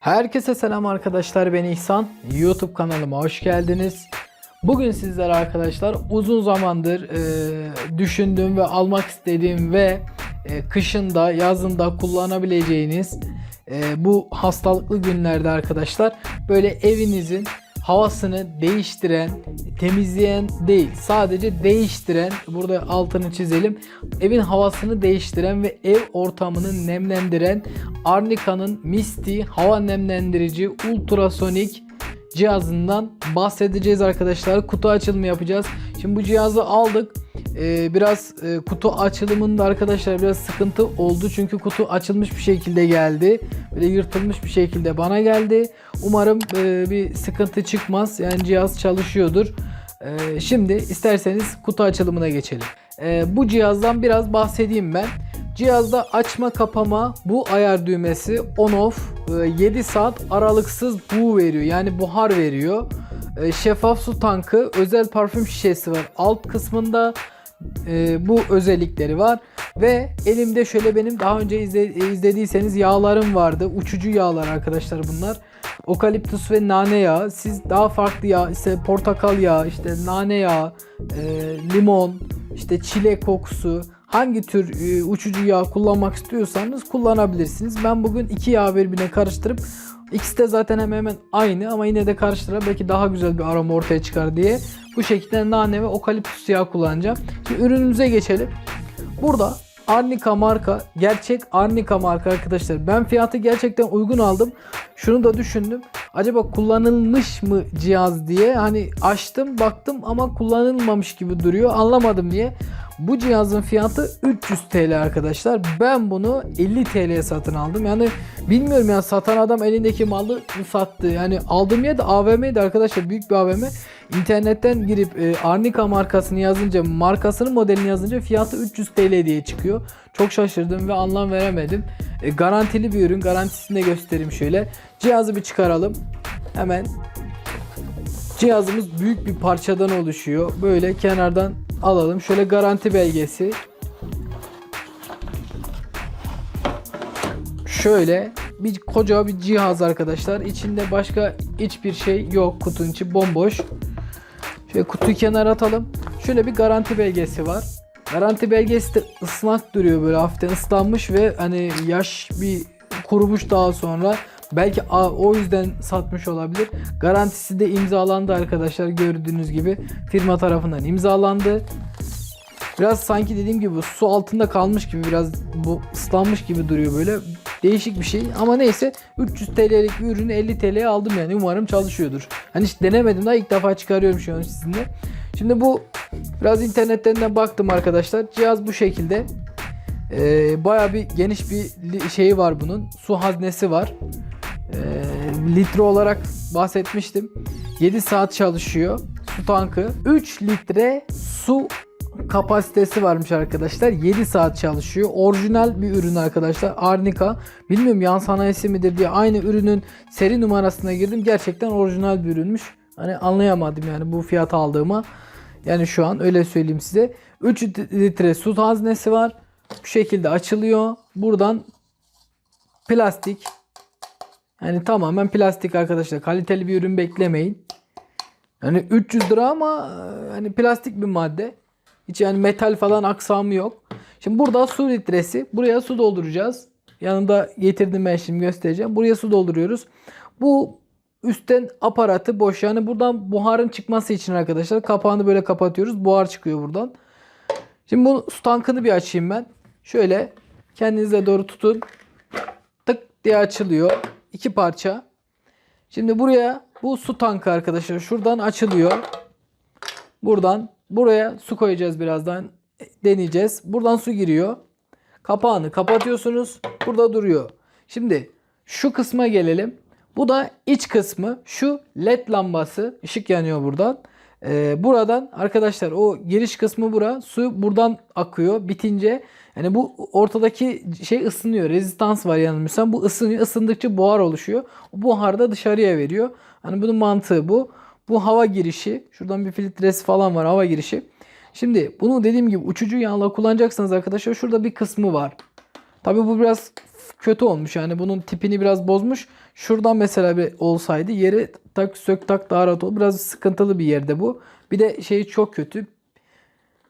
Herkese selam arkadaşlar ben İhsan. YouTube kanalıma hoş geldiniz. Bugün sizlere arkadaşlar uzun zamandır e, düşündüğüm ve almak istediğim ve e, kışında yazında kullanabileceğiniz e, bu hastalıklı günlerde arkadaşlar böyle evinizin havasını değiştiren, temizleyen değil sadece değiştiren burada altını çizelim. Evin havasını değiştiren ve ev ortamını nemlendiren Arnica'nın Misty hava nemlendirici ultrasonik cihazından bahsedeceğiz arkadaşlar. Kutu açılımı yapacağız. Şimdi bu cihazı aldık. Ee, biraz e, kutu açılımında arkadaşlar biraz sıkıntı oldu. Çünkü kutu açılmış bir şekilde geldi. Böyle yırtılmış bir şekilde bana geldi. Umarım e, bir sıkıntı çıkmaz. Yani cihaz çalışıyordur. Ee, şimdi isterseniz kutu açılımına geçelim. Ee, bu cihazdan biraz bahsedeyim ben. Cihazda açma kapama bu ayar düğmesi on off e, 7 saat aralıksız bu veriyor. Yani buhar veriyor. E, Şeffaf su tankı, özel parfüm şişesi var. Alt kısmında e, bu özellikleri var. Ve elimde şöyle benim daha önce izle- izlediyseniz yağlarım vardı. Uçucu yağlar arkadaşlar bunlar. Okaliptus ve nane yağı. Siz daha farklı yağ, işte portakal yağı, işte nane yağı, e, limon, işte çilek kokusu, hangi tür e, uçucu yağ kullanmak istiyorsanız kullanabilirsiniz. Ben bugün iki yağ birbirine karıştırıp ikisi de zaten hemen hemen aynı ama yine de karıştırarak belki daha güzel bir aroma ortaya çıkar diye bu şekilde nane ve okaliptus yağı kullanacağım. Şimdi ürünümüze geçelim. Burada Arnica marka, gerçek Arnica marka arkadaşlar. Ben fiyatı gerçekten uygun aldım. Şunu da düşündüm. Acaba kullanılmış mı cihaz diye hani açtım baktım ama kullanılmamış gibi duruyor. Anlamadım diye. Bu cihazın fiyatı 300 TL arkadaşlar. Ben bunu 50 TL'ye satın aldım. Yani bilmiyorum ya satan adam elindeki malı sattı. Yani aldığım yer de AVM'ydi arkadaşlar. Büyük bir AVM. İnternetten girip e, Arnica markasını yazınca, markasının modelini yazınca fiyatı 300 TL diye çıkıyor. Çok şaşırdım ve anlam veremedim. E, garantili bir ürün. Garantisini de göstereyim şöyle. Cihazı bir çıkaralım. Hemen Cihazımız büyük bir parçadan oluşuyor. Böyle kenardan alalım. Şöyle garanti belgesi. Şöyle bir koca bir cihaz arkadaşlar. İçinde başka hiçbir şey yok. Kutunun içi bomboş. Şöyle kutuyu kenara atalım. Şöyle bir garanti belgesi var. Garanti belgesi de ıslak duruyor böyle hafiften ıslanmış ve hani yaş bir kurumuş daha sonra. Belki o yüzden satmış olabilir. Garantisi de imzalandı arkadaşlar gördüğünüz gibi. Firma tarafından imzalandı. Biraz sanki dediğim gibi su altında kalmış gibi biraz bu ıslanmış gibi duruyor böyle. Değişik bir şey ama neyse 300 TL'lik bir ürünü 50 TL'ye aldım yani umarım çalışıyordur. Hani hiç denemedim daha ilk defa çıkarıyorum şu an sizinle. Şimdi bu biraz internetten de baktım arkadaşlar. Cihaz bu şekilde. Ee, Baya bir geniş bir şeyi var bunun. Su haznesi var. Litre olarak bahsetmiştim. 7 saat çalışıyor. Su tankı. 3 litre su kapasitesi varmış arkadaşlar. 7 saat çalışıyor. Orijinal bir ürün arkadaşlar. Arnica. Bilmiyorum yan sanayisi midir diye aynı ürünün seri numarasına girdim. Gerçekten orijinal bir ürünmüş. Hani anlayamadım yani bu fiyata aldığıma. Yani şu an öyle söyleyeyim size. 3 litre su haznesi var. Bu şekilde açılıyor. Buradan plastik yani tamamen plastik arkadaşlar. Kaliteli bir ürün beklemeyin. Yani 300 lira ama e, hani plastik bir madde. Hiç yani metal falan aksamı yok. Şimdi burada su litresi. Buraya su dolduracağız. Yanımda getirdim ben şimdi göstereceğim. Buraya su dolduruyoruz. Bu üstten aparatı boş. Yani buradan buharın çıkması için arkadaşlar kapağını böyle kapatıyoruz. Buhar çıkıyor buradan. Şimdi bu su tankını bir açayım ben. Şöyle kendinize doğru tutun. Tık diye açılıyor. İki parça. Şimdi buraya bu su tankı arkadaşlar şuradan açılıyor. Buradan buraya su koyacağız birazdan. Deneyeceğiz. Buradan su giriyor. Kapağını kapatıyorsunuz. Burada duruyor. Şimdi şu kısma gelelim. Bu da iç kısmı. Şu led lambası. ışık yanıyor buradan. Ee, buradan arkadaşlar o giriş kısmı bura. Su buradan akıyor. Bitince yani bu ortadaki şey ısınıyor. Rezistans var yanılmıyorsam. Bu ısınıyor. Isındıkça buhar oluşuyor. O buhar da dışarıya veriyor. Hani bunun mantığı bu. Bu hava girişi. Şuradan bir filtresi falan var hava girişi. Şimdi bunu dediğim gibi uçucu yağla kullanacaksanız arkadaşlar şurada bir kısmı var. Tabi bu biraz kötü olmuş yani bunun tipini biraz bozmuş. Şuradan mesela bir olsaydı yeri tak sök tak daha rahat olur. Biraz sıkıntılı bir yerde bu. Bir de şey çok kötü.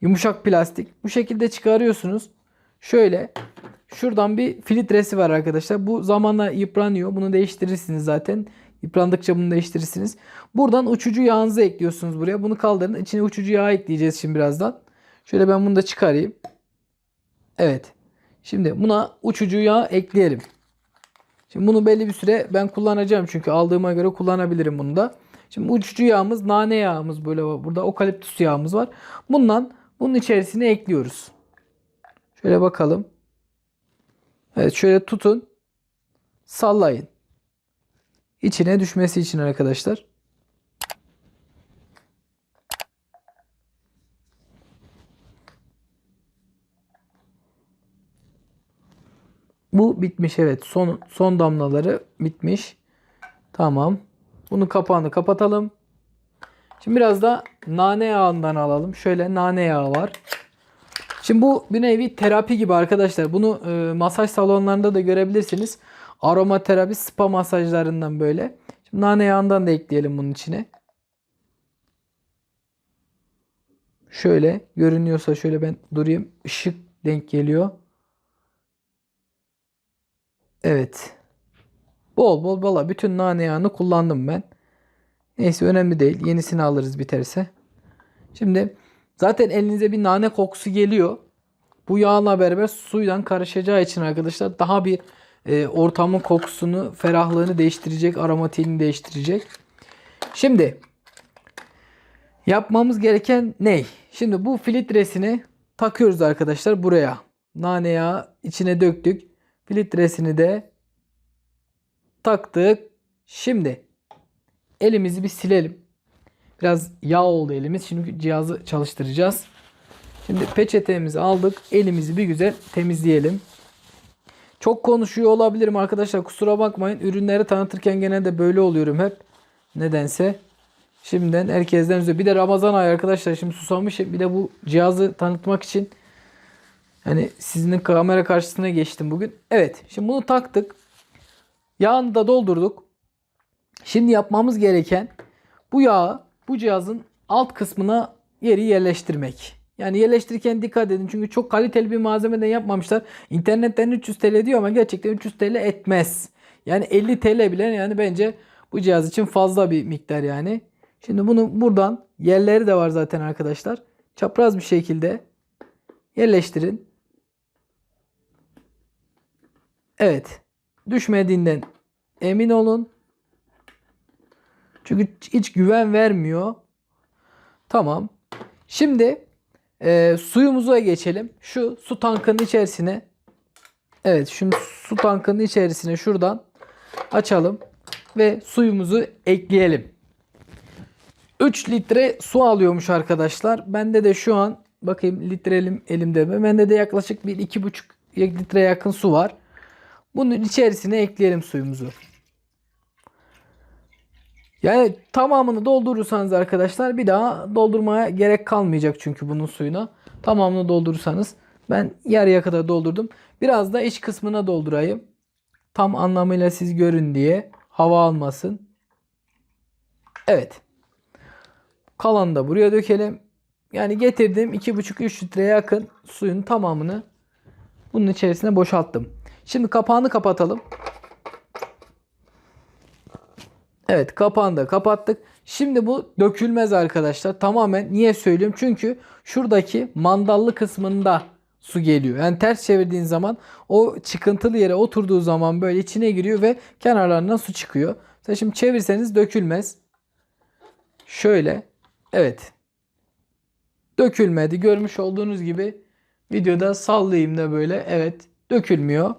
Yumuşak plastik. Bu şekilde çıkarıyorsunuz. Şöyle şuradan bir filtresi var arkadaşlar. Bu zamanla yıpranıyor. Bunu değiştirirsiniz zaten. Yıprandıkça bunu değiştirirsiniz. Buradan uçucu yağınızı ekliyorsunuz buraya. Bunu kaldırın. İçine uçucu yağ ekleyeceğiz şimdi birazdan. Şöyle ben bunu da çıkarayım. Evet. Şimdi buna uçucu yağ ekleyelim. Şimdi bunu belli bir süre ben kullanacağım çünkü aldığıma göre kullanabilirim bunu da. Şimdi uçucu yağımız, nane yağımız böyle var. Burada okaliptüs yağımız var. Bundan bunun içerisine ekliyoruz. Şöyle bakalım. Evet şöyle tutun. Sallayın. İçine düşmesi için arkadaşlar. Bu bitmiş evet. Son son damlaları bitmiş. Tamam. Bunu kapağını kapatalım. Şimdi biraz da nane yağından alalım. Şöyle nane yağı var. Şimdi bu bir nevi terapi gibi arkadaşlar. Bunu e, masaj salonlarında da görebilirsiniz. Aroma terapi spa masajlarından böyle. Şimdi nane yağından da ekleyelim bunun içine. Şöyle görünüyorsa şöyle ben durayım. Işık denk geliyor. Evet. Bol bol bala bütün nane yağını kullandım ben. Neyse önemli değil. Yenisini alırız biterse. Şimdi zaten elinize bir nane kokusu geliyor. Bu yağla beraber suyla karışacağı için arkadaşlar daha bir e, ortamın kokusunu, ferahlığını değiştirecek, aromatiğini değiştirecek. Şimdi yapmamız gereken ne? Şimdi bu filtresini takıyoruz arkadaşlar buraya. Nane yağı içine döktük. Filtresini de taktık. Şimdi elimizi bir silelim. Biraz yağ oldu elimiz. Şimdi cihazı çalıştıracağız. Şimdi peçetemizi aldık. Elimizi bir güzel temizleyelim. Çok konuşuyor olabilirim arkadaşlar. Kusura bakmayın. Ürünleri tanıtırken genelde böyle oluyorum hep. Nedense. Şimdiden herkesten özür. Bir de Ramazan ayı arkadaşlar. Şimdi susamışım. Bir de bu cihazı tanıtmak için hani sizin kamera karşısına geçtim bugün. Evet. Şimdi bunu taktık. Yağını da doldurduk. Şimdi yapmamız gereken bu yağı bu cihazın alt kısmına yeri yerleştirmek. Yani yerleştirirken dikkat edin çünkü çok kaliteli bir malzemeden yapmamışlar. İnternetten 300 TL diyor ama gerçekten 300 TL etmez. Yani 50 TL bile yani bence bu cihaz için fazla bir miktar yani. Şimdi bunu buradan yerleri de var zaten arkadaşlar. Çapraz bir şekilde yerleştirin. Evet. Düşmediğinden emin olun. Çünkü hiç güven vermiyor. Tamam. Şimdi e, suyumuza geçelim. Şu su tankının içerisine Evet şimdi su tankının içerisine şuradan açalım ve suyumuzu ekleyelim. 3 litre su alıyormuş arkadaşlar. Bende de şu an bakayım litrelim elimde mi? Bende de yaklaşık bir 2,5 litre yakın su var. Bunun içerisine ekleyelim suyumuzu. Yani tamamını doldurursanız arkadaşlar bir daha doldurmaya gerek kalmayacak çünkü bunun suyuna. Tamamını doldurursanız ben yarıya kadar doldurdum. Biraz da iç kısmına doldurayım. Tam anlamıyla siz görün diye hava almasın. Evet. Kalanı da buraya dökelim. Yani getirdim 2,5-3 litreye yakın suyun tamamını bunun içerisine boşalttım. Şimdi kapağını kapatalım. Evet kapağını da kapattık. Şimdi bu dökülmez arkadaşlar. Tamamen niye söylüyorum? Çünkü şuradaki mandallı kısmında su geliyor. Yani ters çevirdiğin zaman o çıkıntılı yere oturduğu zaman böyle içine giriyor ve kenarlarından su çıkıyor. Sen şimdi çevirseniz dökülmez. Şöyle. Evet. Dökülmedi. Görmüş olduğunuz gibi videoda sallayayım da böyle. Evet. Dökülmüyor.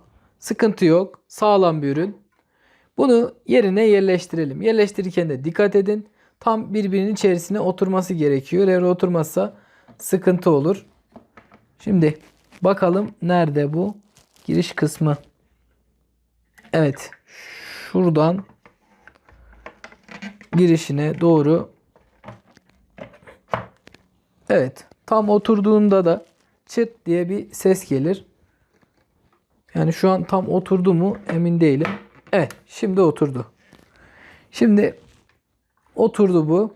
Sıkıntı yok. Sağlam bir ürün. Bunu yerine yerleştirelim. Yerleştirirken de dikkat edin. Tam birbirinin içerisine oturması gerekiyor. Eğer oturmazsa sıkıntı olur. Şimdi bakalım nerede bu giriş kısmı. Evet. Şuradan girişine doğru. Evet. Tam oturduğunda da çıt diye bir ses gelir. Yani şu an tam oturdu mu emin değilim. Evet şimdi oturdu. Şimdi oturdu bu.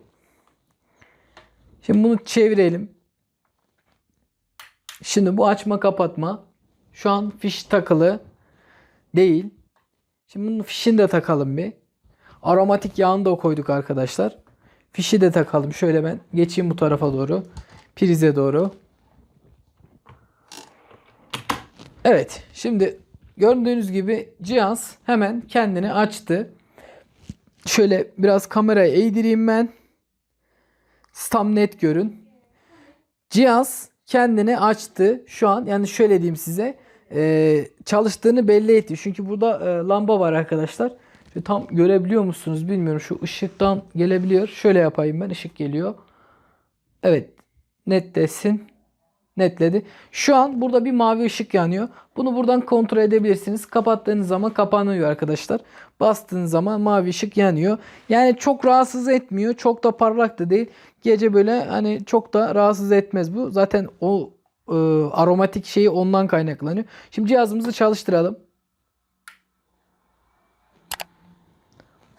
Şimdi bunu çevirelim. Şimdi bu açma kapatma. Şu an fiş takılı değil. Şimdi bunun fişini de takalım bir. Aromatik yağını da koyduk arkadaşlar. Fişi de takalım. Şöyle ben geçeyim bu tarafa doğru. Prize doğru. Evet. Şimdi gördüğünüz gibi cihaz hemen kendini açtı. Şöyle biraz kamerayı eğdireyim ben. Tam net görün. Cihaz kendini açtı. Şu an yani şöyle diyeyim size. Ee, çalıştığını belli etti. Çünkü burada e, lamba var arkadaşlar. Tam görebiliyor musunuz bilmiyorum. Şu ışıktan gelebiliyor. Şöyle yapayım ben. Işık geliyor. Evet. Netlesin. Netledi. Şu an burada bir mavi ışık yanıyor. Bunu buradan kontrol edebilirsiniz. Kapattığınız zaman kapanıyor arkadaşlar. Bastığınız zaman mavi ışık yanıyor. Yani çok rahatsız etmiyor. Çok da parlak da değil. Gece böyle hani çok da rahatsız etmez bu. Zaten o e, aromatik şeyi ondan kaynaklanıyor. Şimdi cihazımızı çalıştıralım.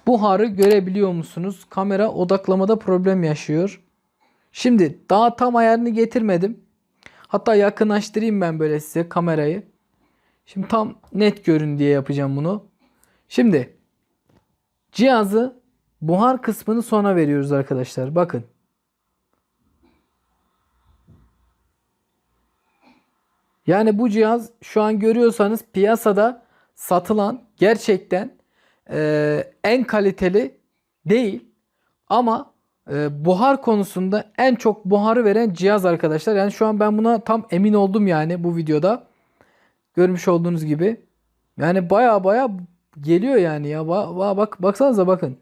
Buharı görebiliyor musunuz? Kamera odaklamada problem yaşıyor. Şimdi daha tam ayarını getirmedim. Hatta yakınlaştırayım ben böyle size kamerayı. Şimdi tam net görün diye yapacağım bunu. Şimdi cihazı buhar kısmını sona veriyoruz arkadaşlar. Bakın. Yani bu cihaz şu an görüyorsanız piyasada satılan gerçekten e, en kaliteli değil. Ama buhar konusunda en çok buharı veren cihaz arkadaşlar. Yani şu an ben buna tam emin oldum yani bu videoda. Görmüş olduğunuz gibi. Yani baya baya geliyor yani ya. Ba, ba, bak baksanıza bakın.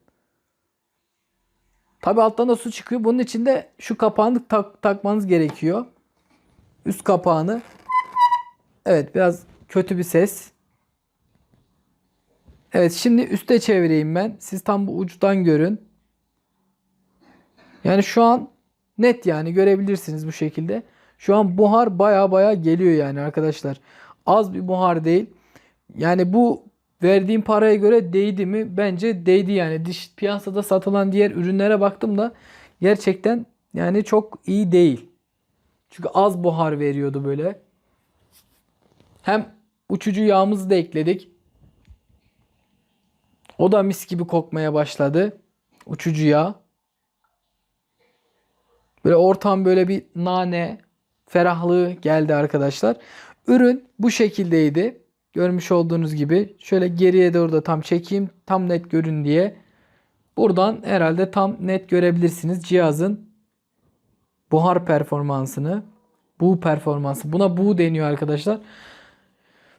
Tabi alttan da su çıkıyor. Bunun için de şu kapağını tak, takmanız gerekiyor. Üst kapağını. Evet biraz kötü bir ses. Evet şimdi üste çevireyim ben. Siz tam bu uçtan görün. Yani şu an net yani görebilirsiniz bu şekilde. Şu an buhar baya baya geliyor yani arkadaşlar. Az bir buhar değil. Yani bu verdiğim paraya göre değdi mi? Bence değdi yani. Diş piyasada satılan diğer ürünlere baktım da gerçekten yani çok iyi değil. Çünkü az buhar veriyordu böyle. Hem uçucu yağımızı da ekledik. O da mis gibi kokmaya başladı. Uçucu yağ. Böyle ortam böyle bir nane, ferahlığı geldi arkadaşlar. Ürün bu şekildeydi. Görmüş olduğunuz gibi. Şöyle geriye doğru da tam çekeyim. Tam net görün diye. Buradan herhalde tam net görebilirsiniz cihazın buhar performansını. Bu performansı. Buna bu deniyor arkadaşlar.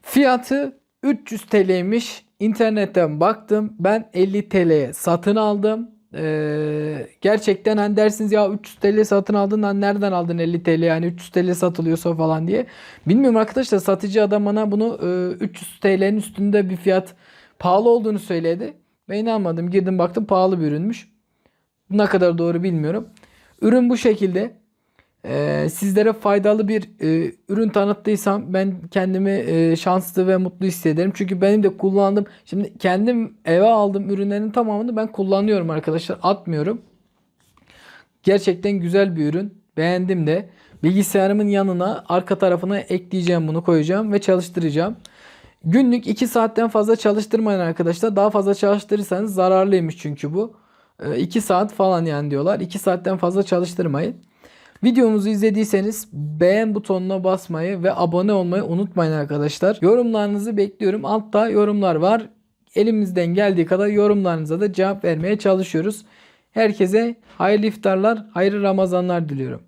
Fiyatı 300 TL'ymiş. İnternetten baktım. Ben 50 TL'ye satın aldım. Ee, gerçekten hani dersiniz ya 300 TL satın aldın lan nereden aldın 50 TL yani 300 TL satılıyorsa falan diye. Bilmiyorum arkadaşlar satıcı adam bana bunu e, 300 TL'nin üstünde bir fiyat pahalı olduğunu söyledi. Ben inanmadım girdim baktım pahalı bir ürünmüş. Ne kadar doğru bilmiyorum. Ürün bu şekilde. Ee, sizlere faydalı bir e, ürün tanıttıysam ben kendimi e, şanslı ve mutlu hissederim. Çünkü benim de kullandığım şimdi kendim eve aldığım ürünlerin tamamını ben kullanıyorum arkadaşlar. Atmıyorum. Gerçekten güzel bir ürün. Beğendim de. Bilgisayarımın yanına arka tarafına ekleyeceğim bunu koyacağım ve çalıştıracağım. Günlük 2 saatten fazla çalıştırmayın arkadaşlar. Daha fazla çalıştırırsanız zararlıymış çünkü bu. 2 saat falan yani diyorlar. 2 saatten fazla çalıştırmayın. Videomuzu izlediyseniz beğen butonuna basmayı ve abone olmayı unutmayın arkadaşlar. Yorumlarınızı bekliyorum. Altta yorumlar var. Elimizden geldiği kadar yorumlarınıza da cevap vermeye çalışıyoruz. Herkese hayırlı iftarlar, hayırlı Ramazanlar diliyorum.